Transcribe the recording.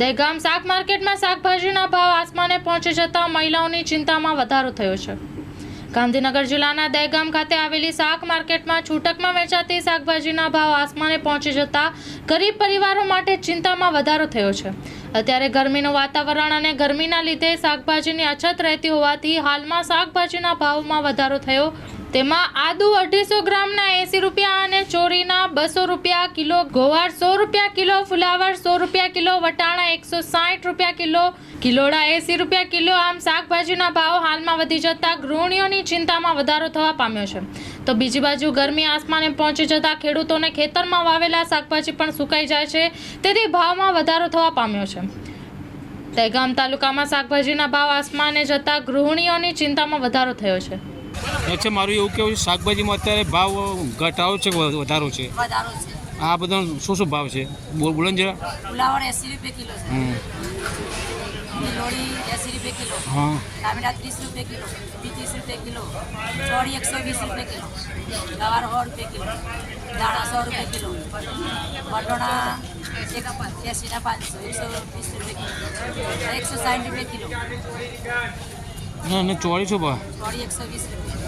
દહેગામ શાક માર્કેટમાં શાકભાજીના ભાવ આસમાને પહોંચી જતા મહિલાઓની ચિંતામાં વધારો થયો છે. ગાંધીનગર જિલ્લાના દહેગામ ખાતે આવેલી શાક માર્કેટમાં છૂટકમાં વેચાતી શાકભાજીના ભાવ આસમાને પહોંચી જતા ગરીબ પરિવારો માટે ચિંતામાં વધારો થયો છે. અત્યારે ગરમીનું વાતાવરણ અને ગરમીના લીધે શાકભાજીની અછત રહેતી હોવાથી હાલમાં શાકભાજીના ભાવમાં વધારો થયો તેમાં આદુ અઢીસો ગ્રામના એંસી રૂપિયા અને ચોરીના બસો રૂપિયા કિલો ગોવાર સો રૂપિયા કિલો ફુલાવર, સો રૂપિયા કિલો વટાણા, એકસો સાઠ રૂપિયા કિલો કિલોડા, એંસી રૂપિયા કિલો આમ શાકભાજીના ભાવ હાલમાં વધી જતા ગૃહિણીઓની ચિંતામાં વધારો થવા પામ્યો છે. તો બીજી બાજુ ગરમી આસમાને પહોંચી જતા ખેડૂતોને ખેતરમાં વાવેલા શાકભાજી પણ સુકાઈ જાય છે. તેથી ભાવમાં વધારો થવા પામ્યો છે. દહેગામ તાલુકામાં શાકભાજીના ભાવ આસમાને જતા ગૃહિણીઓની ચિંતામાં વધારો થયો છે. અચ્છા મારું એવું કેવું છે શાકભાજીમાં અત્યારે ભાવ ઘટાડો છે કે વધારો છે? વધારો છે. આ બધા શું શું ભાવ છે? બોલ ને જરા. ફુલાવર એંસી રૂપિયા કિલો છે. લીલોડી એંસી રૂપિયા કિલો. હા. ટામેટા ત્રીસ રૂપિયા કિલો. બી રૂપિયા કિલો. ચોળી એકસો વીસ રૂપિયા કિલો. ગવાર સો રૂપિયા કિલો. દાણા સો રૂપિયા કિલો. વટોણા એક એસીના પાંચસો એકસો વીસ રૂપિયા કિલો. એકસો સાઠ રૂપિયા કિલો. ના ચોળી શું ભાવ? ચોળી એકસો વીસ રૂપિયા.